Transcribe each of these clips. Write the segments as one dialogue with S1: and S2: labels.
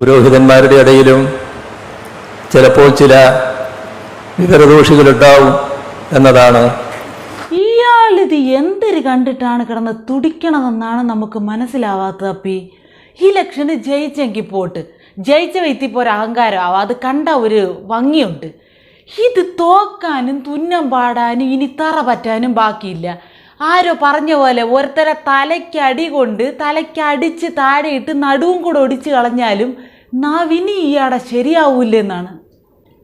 S1: പുരോഹിതന്മാരുടെ ഇടയിലും ചിലപ്പോൾ ചില വിവരദോഷികളുണ്ടാവും എന്നതാണ്.
S2: ഇയാളിത് എന്തൊരു കണ്ടിട്ടാണ് കിടന്ന് തുടിക്കണമെന്നാണ് നമുക്ക് മനസ്സിലാവാത്തത് അപ്പി. ഇലക്ഷന് ജയിച്ചെങ്കിൽ പോട്ട്. ജയിച്ച വ്യക്തിപ്പോൾ ഒരു അഹങ്കാരം ആവാം. അത് കണ്ട ഒരു ഭംഗിയുണ്ട്. ഇത് തോക്കാനും തുന്നം പാടാനും ഇനി തറ പറ്റാനും ബാക്കിയില്ല. ആരോ പറഞ്ഞ പോലെ ഒരുത്തരെ തലയ്ക്കടി കൊണ്ട് തലയ്ക്കടിച്ച് താഴെയിട്ട് നടുവും കൂടെ ഒടിച്ച് കളഞ്ഞാലും നവിനി ഇയാടെ ശരിയാവൂലെന്നാണ്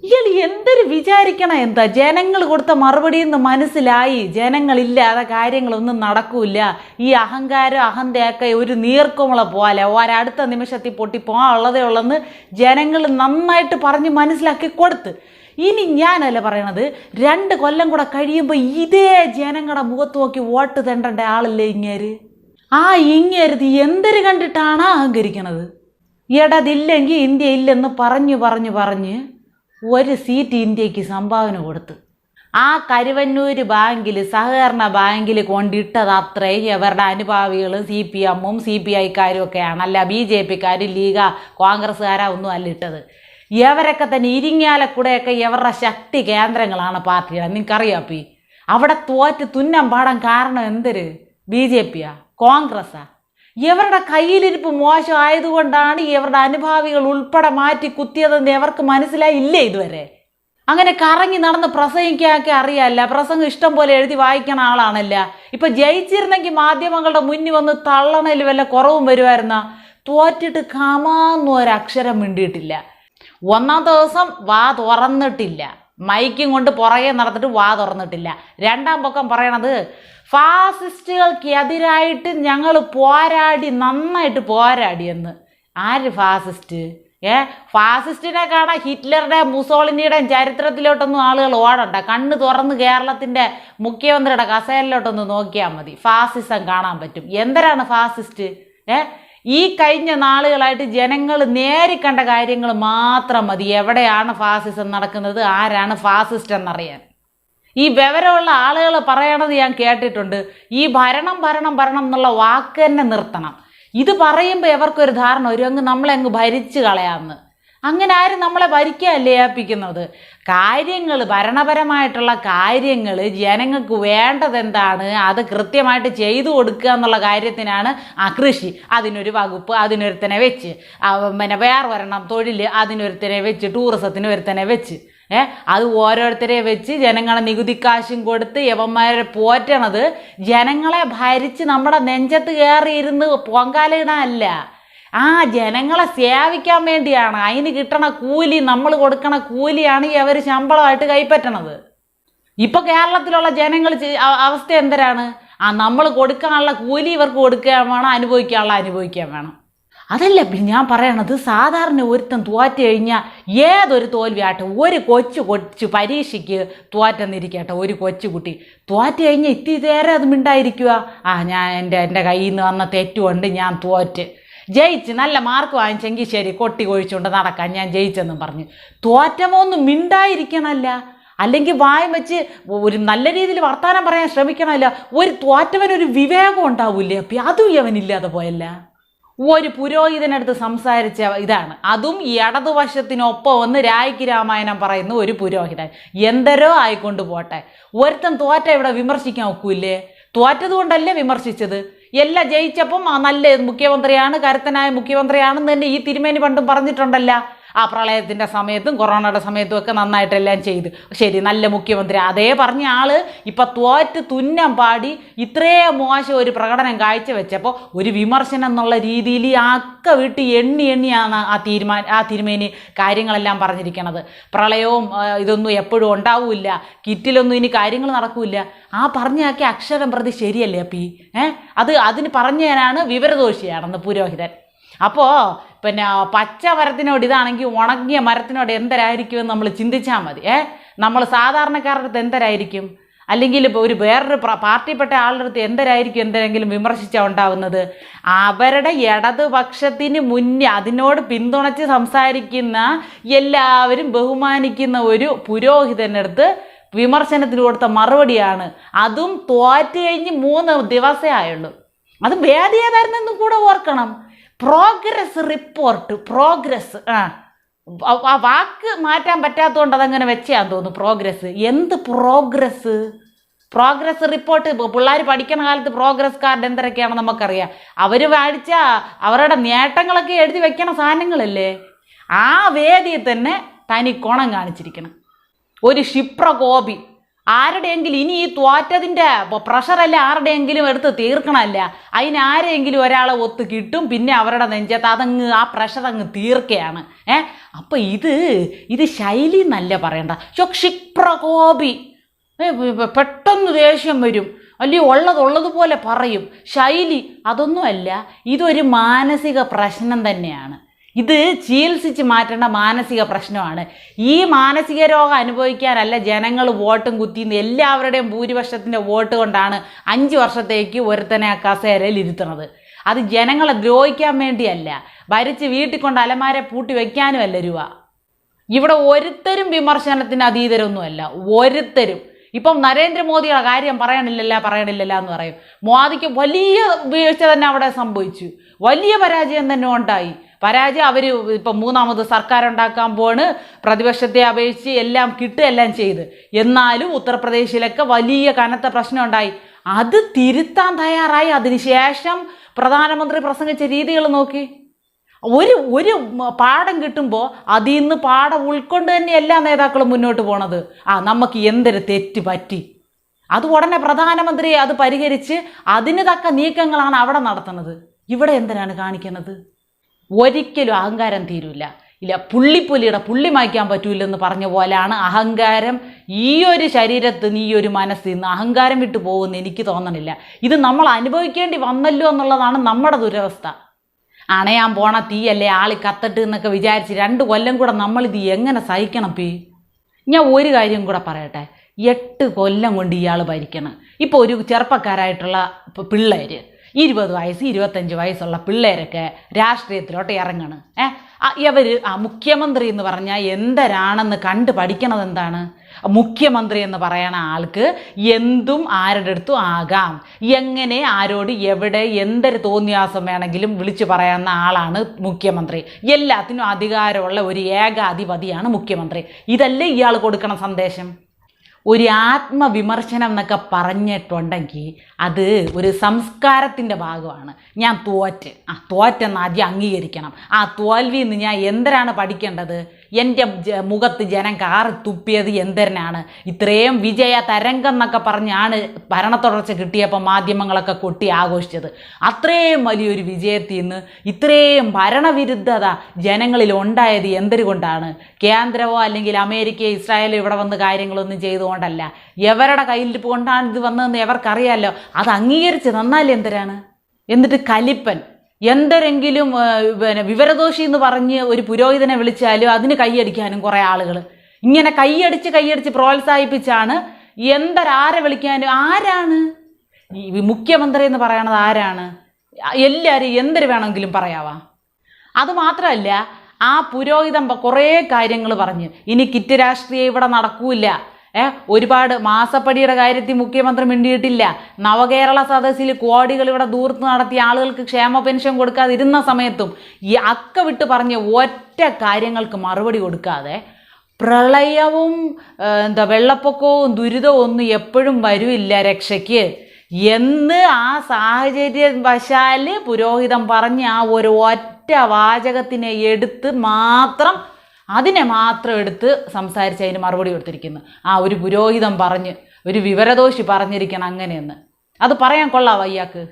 S2: ഇയാൾ എന്തൊരു വിചാരിക്കണം എന്താ? ജനങ്ങൾ കൊടുത്ത മറുപടി എന്ന് മനസ്സിലായി. ജനങ്ങളില്ലാതെ കാര്യങ്ങളൊന്നും നടക്കൂല ഈ അഹങ്കാരം അഹന്തയൊക്കെ ഒരു നീർക്കുമുള പോലെ. ഒരടുത്ത നിമിഷത്തിൽ പൊട്ടി പോകാനുള്ളതേ ഉള്ളെന്ന് ജനങ്ങൾ നന്നായിട്ട് പറഞ്ഞ് മനസ്സിലാക്കി കൊടുത്ത്. ഇനി ഞാനല്ല പറയണത്? രണ്ട് കൊല്ലം കൂടെ കഴിയുമ്പോൾ ഇതേ ജനങ്ങളുടെ മുഖത്ത് നോക്കി വോട്ട് തേണ്ടേണ്ട ആളല്ലേ ഇങ്ങേര്? ആ ഇങ്ങേരുത് എന്തൊരു കണ്ടിട്ടാണ് അഹങ്കരിക്കണത്? ഇടതില്ലെങ്കിൽ ഇന്ത്യ ഇല്ലെന്ന് പറഞ്ഞു പറഞ്ഞു പറഞ്ഞ് ഒരു സീറ്റ് ഇന്ത്യയ്ക്ക് സംഭാവന കൊടുത്ത്. ആ കരുവന്നൂർ ബാങ്കിൽ സഹകരണ ബാങ്കിൽ കൊണ്ടിട്ടത് അത്രേ ഇവരുടെ അനുഭാവികൾ സി പി എമ്മും സി പി ഐക്കാരും ഒക്കെയാണ്. അല്ല ബി ജെ പിക്കാരും ലീഗ കോൺഗ്രസ്സുകാരാ ഒന്നും അല്ല ഇട്ടത്. ഇവരൊക്കെ തന്നെ ഇരിങ്ങാലക്കൂടെയൊക്കെ ഇവരുടെ ശക്തി കേന്ദ്രങ്ങളാണ് പാർട്ടികൾ നിങ്ങൾക്കറിയാം പി അവിടെ തോറ്റ് തുന്നം പാടാൻ കാരണം എന്തര്? ബി ജെ പിയാ? കോൺഗ്രസ്സാ? ഇവരുടെ കയ്യിലിരിപ്പ് മോശമായതുകൊണ്ടാണ് ഇവരുടെ അനുഭാവികൾ ഉൾപ്പെടെ മാറ്റി കുത്തിയതെന്ന് ഇവർക്ക് മനസ്സിലായില്ലേ ഇതുവരെ? അങ്ങനെ കറങ്ങി നടന്ന് പ്രസംഗിക്കാനൊക്കെ അറിയാല്ല. പ്രസംഗം ഇഷ്ടം പോലെ എഴുതി വായിക്കണ ആളാണല്ല. ഇപ്പൊ ജയിച്ചിരുന്നെങ്കിൽ മാധ്യമങ്ങളുടെ മുന്നിൽ വന്ന് തള്ളണയിൽ വല്ല കുറവും വരുമായിരുന്ന? തോറ്റിട്ട് കമാന്നൊരക്ഷരം മിണ്ടിയിട്ടില്ല. ഒന്നാം ദിവസം വാ തുറന്നിട്ടില്ല. മൈക്കും കൊണ്ട് പുറകെ നടന്നിട്ട് വാ തുറന്നിട്ടില്ല. രണ്ടാം പൊക്കം പറയണത് ഫാസിസ്റ്റുകൾക്ക് എതിരായിട്ട് ഞങ്ങൾ പോരാടി നന്നായിട്ട് പോരാടിയെന്ന്. ആര് ഫാസിസ്റ്റ്? ഏ? ഫാസിസ്റ്റിനെ കാണാൻ ഹിറ്റ്ലറുടെ മുസോളിനിയുടെയും ചരിത്രത്തിലോട്ടൊന്നും ആളുകൾ ഓടണ്ട. കണ്ണ് തുറന്ന് കേരളത്തിന്റെ മുഖ്യമന്ത്രിയുടെ കസേരയിലോട്ടൊന്ന് നോക്കിയാൽ മതി. ഫാസിസം കാണാൻ പറ്റും. എന്തരാണ് ഫാസിസ്റ്റ്? ഏ? ഈ കഴിഞ്ഞ നാളുകളായിട്ട് ജനങ്ങൾ നേരി കണ്ട കാര്യങ്ങൾ മാത്രം മതി. എവിടെയാണ് ഫാസിസം നടക്കുന്നത്? ആരാണ് ഫാസിസ്റ്റ് എന്നറിയാൻ? ഈ വിവരമുള്ള ആളുകൾ പറയണത് ഞാൻ കേട്ടിട്ടുണ്ട്. ഈ ഭരണം ഭരണം ഭരണം എന്നുള്ള വാക്ക് തന്നെ നിർത്തണം. ഇത് പറയുമ്പോൾ എവർക്കൊരു ധാരണ ഒരു അങ്ങ് നമ്മളെ അങ്ങ് ഭരിച്ചു കളയാമെന്ന് അങ്ങനെ ആരും നമ്മളെ ഭരിക്കുകയല്ലേ ഏൽപ്പിക്കുന്നത്? കാര്യങ്ങൾ ഭരണപരമായിട്ടുള്ള കാര്യങ്ങൾ ജനങ്ങൾക്ക് വേണ്ടത് എന്താണ് അത് കൃത്യമായിട്ട് ചെയ്തു കൊടുക്കുക എന്നുള്ള കാര്യത്തിനാണ് ആ കൃഷി. അതിനൊരു വകുപ്പ് അതിനൊരുത്തനെ വെച്ച്. പിന്നെ വേറെ ഒരെണ്ണം തൊഴിൽ അതിനൊരുത്തനെ വെച്ച് ടൂറിസത്തിന് ഒരുത്തനെ വെച്ച്. ഏ അത് ഓരോരുത്തരെ വെച്ച് ജനങ്ങളെ നികുതിക്കാശും കൊടുത്ത് യവന്മാരെ പോറ്റണത് ജനങ്ങളെ ഭരിച്ച് നമ്മുടെ നെഞ്ചത്ത് കയറിയിരുന്ന് പൊങ്കാലയിടാനല്ല ആ ജനങ്ങളെ സേവിക്കാൻ വേണ്ടിയാണ്. അതിന് കിട്ടണ കൂലി നമ്മൾ കൊടുക്കണ കൂലിയാണ് ഈ അവർ ശമ്പളമായിട്ട് കൈപ്പറ്റണത്. ഇപ്പൊ കേരളത്തിലുള്ള ജനങ്ങൾ അവസ്ഥ എന്തരാണ് ആ നമ്മൾ കൊടുക്കാനുള്ള കൂലി ഇവർക്ക് കൊടുക്കാൻ വേണം അനുഭവിക്കാനുള്ള അനുഭവിക്കാൻ വേണം. അതല്ല ഞാൻ പറയണത് സാധാരണ ഒരുത്തൻ തോറ്റ് കഴിഞ്ഞാൽ ഏതൊരു തോൽവിയാട്ടെ ഒരു കൊച്ചു കൊച്ച് പരീക്ഷയ്ക്ക് തോറ്റെന്നിരിക്കട്ടെ ഒരു കൊച്ചു കുട്ടി. തോറ്റ് കഴിഞ്ഞാൽ ഇത്തിരി നേരം അത് മിണ്ടായിരിക്കുക ആ ഞാൻ എന്റെ എന്റെ കയ്യിൽ നിന്ന് വന്ന തെറ്റുകൊണ്ട് ഞാൻ തോറ്റ്. ജയിച്ച് നല്ല മാർക്ക് വാങ്ങിച്ചെങ്കിൽ ശരി കൊട്ടി കൊഴിച്ചുകൊണ്ട് നടക്കാൻ ഞാൻ ജയിച്ചെന്നും പറഞ്ഞു. തോറ്റമൊന്നും മിണ്ടായിരിക്കണമല്ല അല്ലെങ്കിൽ വായം വെച്ച് ഒരു നല്ല രീതിയിൽ വർത്തമാനം പറയാൻ ശ്രമിക്കണമല്ല. ഒരു തോറ്റവനൊരു വിവേകം ഉണ്ടാവില്ലേ അപ്പം? അതും അവനില്ലാതെ പോയല്ല. ഒരു പുരോഹിതനടുത്ത് സംസാരിച്ച ഇതാണ്. അതും ഈ ഇടതുവശത്തിനൊപ്പം ഒന്ന് രായ്ക്ക് രാമായണം പറയുന്ന ഒരു പുരോഹിതൻ. എന്തരോ ആയിക്കൊണ്ട് പോട്ടെ. ഒരുത്തൻ തോറ്റ ഇവിടെ വിമർശിക്കാൻ ഒക്കൂല്ലേ? തോറ്റതുകൊണ്ടല്ലേ വിമർശിച്ചത്? എല്ലാം ജയിച്ചപ്പം നല്ല മുഖ്യമന്ത്രിയാണ് കരുത്തനായ മുഖ്യമന്ത്രിയാണെന്ന് തന്നെ ഈ തിരുമേനി പണ്ടും പറഞ്ഞിട്ടുണ്ടല്ല. ആ പ്രളയത്തിന്റെ സമയത്തും കൊറോണയുടെ സമയത്തും ഒക്കെ നന്നായിട്ടെല്ലാം ചെയ്ത്. ശരി നല്ല മുഖ്യമന്ത്രി. അതേ പറഞ്ഞ ആൾ ഇപ്പൊ തോറ്റ് തുന്നം പാടി ഇത്രയും മോശം ഒരു പ്രകടനം കാഴ്ചവെച്ചപ്പോൾ ഒരു വിമർശനം എന്നുള്ള രീതിയിൽ ആക്ക വിട്ട് എണ്ണി എണ്ണിയാണ് ആ തീരുമാന ആ തിരുമേനി കാര്യങ്ങളെല്ലാം പറഞ്ഞിരിക്കണത്. പ്രളയവും ഇതൊന്നും എപ്പോഴും ഉണ്ടാവില്ല. കിറ്റിലൊന്നും ഇനി കാര്യങ്ങൾ നടക്കില്ല. ആ പറഞ്ഞാക്കി അക്ഷരം പ്രതി ശരിയല്ലേ അപ്പി? ഏ? അത് അതിന് പറഞ്ഞതിനാണ് വിവരദോഷിയാണെന്ന് പുരോഹിതൻ. അപ്പോൾ പിന്നെ പച്ച മരത്തിനോട് ഇതാണെങ്കിൽ ഉണങ്ങിയ മരത്തിനോട് എന്തരായിരിക്കുമെന്ന് നമ്മൾ ചിന്തിച്ചാൽ മതി. ഏ? നമ്മൾ സാധാരണക്കാരുടെ അടുത്ത് എന്തരായിരിക്കും? അല്ലെങ്കിൽ ഒരു വേറൊരു പാർട്ടിപ്പെട്ട ആളുടെ അടുത്ത് എന്തരായിരിക്കും എന്തെങ്കിലും വിമർശിച്ചാൽ ഉണ്ടാവുന്നത്? അവരുടെ ഇടതുപക്ഷത്തിന് മുന്നേ അതിനോട് പിന്തുണച്ച് സംസാരിക്കുന്ന എല്ലാവരും ബഹുമാനിക്കുന്ന ഒരു പുരോഹിതനടുത്ത് വിമർശനത്തിന് കൊടുത്ത മറുപടിയാണ്. അതും തോറ്റ് കഴിഞ്ഞ് മൂന്ന് ദിവസമേ ആയുള്ളൂ. അത് വേദിയേതായിരുന്നെന്നും കൂടെ ഓർക്കണം. പ്രോഗ്രസ് റിപ്പോർട്ട് പ്രോഗ്രസ് ആ. ആ- വാക്ക് മാറ്റാൻ പറ്റാത്തതുകൊണ്ട് അതങ്ങനെ വെച്ചാന്ന് തോന്നുന്നു പ്രോഗ്രസ് എന്ത് പ്രോഗ്രസ് പ്രോഗ്രസ് റിപ്പോർട്ട് പിള്ളേർ പഠിക്കുന്ന കാലത്ത് പ്രോഗ്രസ് കാർഡ് എന്തൊക്കെയാണെന്ന് നമുക്കറിയാം. അവർ വായിച്ച അവരുടെ നേട്ടങ്ങളൊക്കെ എഴുതി വെക്കണ സാധനങ്ങളല്ലേ? ആ വേദിയിൽ തന്നെ തനി കോണം കാണിച്ചിരിക്കണം. ഒരു ക്ഷിപ്ര കോപി ആരുടെയെങ്കിലും ഇനി ഈ തോറ്റതിന്റെ പ്രഷറല്ല ആരുടെയെങ്കിലും എടുത്ത് തീർക്കണമല്ല അതിന് ആരെങ്കിലും ഒരാളെ ഒത്ത് കിട്ടും പിന്നെ അവരുടെ നെഞ്ചത്ത് അതങ്ങ് ആ പ്രഷർ അങ്ങ് തീർക്കുകയാണ് ഏ? അപ്പം ഇത് ഇത് ശൈലി എന്നല്ല പറയണ്ട. ചോ ക്ഷിപ്രകോപി പെട്ടെന്ന് ദേഷ്യം വരും. അല്ലയോ ഉള്ളതുള്ളതുപോലെ പറയും. ശൈലി അതൊന്നുമല്ല ഇതൊരു മാനസിക പ്രശ്നം തന്നെയാണ്. ഇത് ചികിത്സിച്ച് മാറ്റേണ്ട മാനസിക പ്രശ്നമാണ്. ഈ മാനസിക രോഗം അനുഭവിക്കാനല്ല ജനങ്ങൾ വോട്ടും കുത്തിന്ന് എല്ലാവരുടെയും ഭൂരിപക്ഷത്തിന്റെ വോട്ട് കൊണ്ടാണ് അഞ്ച് വർഷത്തേക്ക് ഒരുത്തനെ ആ കസേരയിൽ ഇരുത്തുന്നത്. അത് ജനങ്ങളെ ദ്രോഹിക്കാൻ വേണ്ടിയല്ല. ഭരിച്ച് വീട്ടിൽ കൊണ്ട് അലമാരെ പൂട്ടി വയ്ക്കാനുമല്ല രൂപ. ഇവിടെ ഒരുത്തരും വിമർശനത്തിന് അതീതരൊന്നുമല്ല. ഒരുത്തരും ഇപ്പം നരേന്ദ്രമോദിയുടെ കാര്യം പറയണില്ലല്ല പറയണില്ലല്ല എന്ന് പറയും. മോദിക്ക് വലിയ വീഴ്ച തന്നെ അവിടെ സംഭവിച്ചു. വലിയ പരാജയം തന്നെ ഉണ്ടായി. പരാജയം അവർ ഇപ്പം മൂന്നാമത് സർക്കാർ ഉണ്ടാക്കാൻ പോണ്. പ്രതിപക്ഷത്തെ അപേക്ഷിച്ച് എല്ലാം കിട്ടുകയെല്ലാം ചെയ്ത്. എന്നാലും ഉത്തർപ്രദേശിലൊക്കെ വലിയ കനത്ത പ്രശ്നം ഉണ്ടായി. അത് തിരുത്താൻ തയ്യാറായി. അതിനുശേഷം പ്രധാനമന്ത്രി പ്രസംഗിച്ച രീതികൾ നോക്കി. ഒരു ഒരു പാഠം കിട്ടുമ്പോൾ അതിൽ നിന്ന് പാഠം ഉൾക്കൊണ്ട് തന്നെ എല്ലാ നേതാക്കളും മുന്നോട്ട് പോണത്. ആ നമുക്ക് എന്തൊരു തെറ്റ് പറ്റി? അത് ഉടനെ പ്രധാനമന്ത്രി അത് പരിഹരിച്ച് അതിന് തക്ക നീക്കങ്ങളാണ് അവിടെ നടത്തുന്നത്. ഇവിടെ എന്തിനാണ് കാണിക്കുന്നത് ഒരിക്കലും അഹങ്കാരം തീരൂല. ഇല്ല പുള്ളിപ്പുലിയുടെ പുള്ളി മായ്ക്കാൻ പറ്റൂലെന്ന് പറഞ്ഞ പോലെയാണ് അഹങ്കാരം ഈ ഒരു ശരീരത്ത് ഈ ഒരു മനസ്സിൽ നിന്ന് അഹങ്കാരം വിട്ടു പോകുമെന്ന് എനിക്ക് തോന്നണില്ല. ഇത് നമ്മൾ അനുഭവിക്കേണ്ടി വന്നല്ലോ എന്നുള്ളതാണ് നമ്മുടെ ദുരവസ്ഥ. അണയാൻ പോണ തീയല്ലേ ആളി കത്തട്ട് എന്നൊക്കെ വിചാരിച്ച് രണ്ട് കൊല്ലം കൂടെ നമ്മളിത് എങ്ങനെ സഹിക്കണം പി? ഞാൻ ഒരു കാര്യം കൂടെ പറയട്ടെ. എട്ട് കൊല്ലം കൊണ്ട് ഇയാൾ ഭരിക്കണം. ഇപ്പോൾ ഒരു ചെറുപ്പക്കാരായിട്ടുള്ള പിള്ളേർ ഇരുപത് വയസ്സ് ഇരുപത്തഞ്ച് വയസ്സുള്ള പിള്ളേരൊക്കെ രാഷ്ട്രീയത്തിലോട്ട് ഇറങ്ങണം. ഏ? ഇവർ മുഖ്യമന്ത്രി എന്ന് പറഞ്ഞാൽ എന്തരാണെന്ന് കണ്ട് പഠിക്കണത് എന്താണ് മുഖ്യമന്ത്രി എന്ന് പറയണ ആൾക്ക് എന്തും ആരുടെ അടുത്തും ആകാം. എങ്ങനെ ആരോട് എവിടെ എന്തൊരു തോന്നിയാസം വേണമെങ്കിലും വിളിച്ചു പറയുന്ന ആളാണ് മുഖ്യമന്ത്രി. എല്ലാത്തിനും അധികാരമുള്ള ഒരു ഏകാധിപതിയാണ് മുഖ്യമന്ത്രി. ഇതല്ലേ ഇയാൾ കൊടുക്കണ സന്ദേശം? ഒരു ആത്മവിമർശനം എന്നൊക്കെ പറഞ്ഞിട്ടുണ്ടെങ്കിൽ അത് ഒരു സംസ്കാരത്തിന്റെ ഭാഗമാണ്. ഞാൻ തോറ്റ്. ആ തോറ്റെന്ന് ആദ്യം അംഗീകരിക്കണം. ആ തോൽവിയിൽ നിന്ന് ഞാൻ എന്തരാണ് പഠിക്കേണ്ടത്? എന്റെ മുഖത്ത് ജനം കാറി തുപ്പിയത് എന്തരനാണ്? ഇത്രയും വിജയ തരംഗം എന്നൊക്കെ പറഞ്ഞാണ് ഭരണത്തുടർച്ച കിട്ടിയപ്പോൾ മാധ്യമങ്ങളൊക്കെ കൊട്ടി ആഘോഷിച്ചത്. അത്രയും വലിയൊരു വിജയത്തിൽ നിന്ന് ഇത്രയും ഭരണവിരുദ്ധത ജനങ്ങളിൽ ഉണ്ടായത് എന്തിനുകൊണ്ടാണ് കേന്ദ്രമോ അല്ലെങ്കിൽ അമേരിക്ക ഇസ്രായേലോ ഇവിടെ വന്ന് കാര്യങ്ങളൊന്നും ചെയ്തുകൊണ്ടല്ല. എവരുടെ കയ്യിലിരിപ്പ് കൊണ്ടാണ് ഇത് വന്നതെന്ന് എവർക്കറിയാമല്ലോ അത് അംഗീകരിച്ച് തന്നാൽ എന്തരാണ് എന്നിട്ട് കലിപ്പൻ എന്തെങ്കിലും ആ, പിന്നെ വിവരദോഷി എന്ന് പറഞ്ഞ് ഒരു പുരോഹിതനെ വിളിച്ചാലും അതിന് കൈയടിക്കാനും കുറേ ആളുകൾ ഇങ്ങനെ കൈയടിച്ച് കൈയടിച്ച് പ്രോത്സാഹിപ്പിച്ചാണ് എന്തരാരെ വിളിക്കാനും ആരാണ്? ഈ മുഖ്യമന്ത്രി എന്ന് പറയണത് ആരാണ്? എല്ലാവരും എന്തര് വേണമെങ്കിലും പറയാവാ. അതുമാത്രമല്ല ആ പുരോഹിതം കുറേ കാര്യങ്ങൾ പറഞ്ഞ്. ഇനി കിറ്റ് രാഷ്ട്രീയം ഇവിടെ നടക്കൂല ഒരുപാട് മാസപ്പടിയുടെ കാര്യത്തിൽ മുഖ്യമന്ത്രി മിണ്ടിയിട്ടില്ല. നവകേരള സദസ്സിൽ കോടികൾ ഇവിടെ ദൂർത്ത് നടത്തിയ ആളുകൾക്ക് ക്ഷേമ പെൻഷൻ കൊടുക്കാതിരുന്ന സമയത്തും ഈ അക്ക വിട്ട് പറഞ്ഞ ഒറ്റ കാര്യങ്ങൾക്ക് മറുപടി കൊടുക്കാതെ പ്രളയവും എന്താ വെള്ളപ്പൊക്കവും ദുരിതവും ഒന്നും എപ്പോഴും വരുമില്ല രക്ഷയ്ക്ക് എന്ന് ആ സാഹചര്യ വശാൽ പുരോഹിതം പറഞ്ഞ ആ ഒരു ഒറ്റ വാചകത്തിനെ എടുത്ത് മാത്രം അതിനെ മാത്രം എടുത്ത് സംസാരിച്ച് അതിന് മറുപടി കൊടുത്തിരിക്കുന്നു. ആ ഒരു പുരോഹിതം പറഞ്ഞ് ഒരു വിവരദോഷി പറഞ്ഞിരിക്കണം അങ്ങനെയെന്ന്. അത് പറയാൻ കൊള്ളാം അയ്യാക്ക്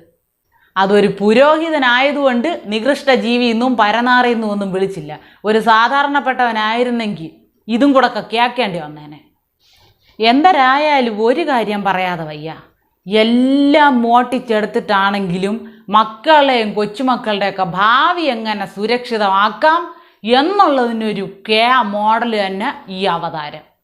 S2: അതൊരു പുരോഹിതനായതുകൊണ്ട് നികൃഷ്ട ജീവി എന്നും പരനാറി എന്നും ഒന്നും വിളിച്ചില്ല. ഒരു സാധാരണപ്പെട്ടവനായിരുന്നെങ്കിൽ ഇതും കൂടെ കേൾക്കേണ്ടി വന്നേനെ. എന്തരായാലും ഒരു കാര്യം പറയാതെ വയ്യ. എല്ലാം മോട്ടിച്ചെടുത്തിട്ടാണെങ്കിലും മക്കളെയും കൊച്ചുമക്കളുടെയൊക്കെ ഭാവി എങ്ങനെ സുരക്ഷിതമാക്കാം എന്നുള്ളതിനൊരു കേ മോഡൽ തന്നെ ഈ അവതാരം.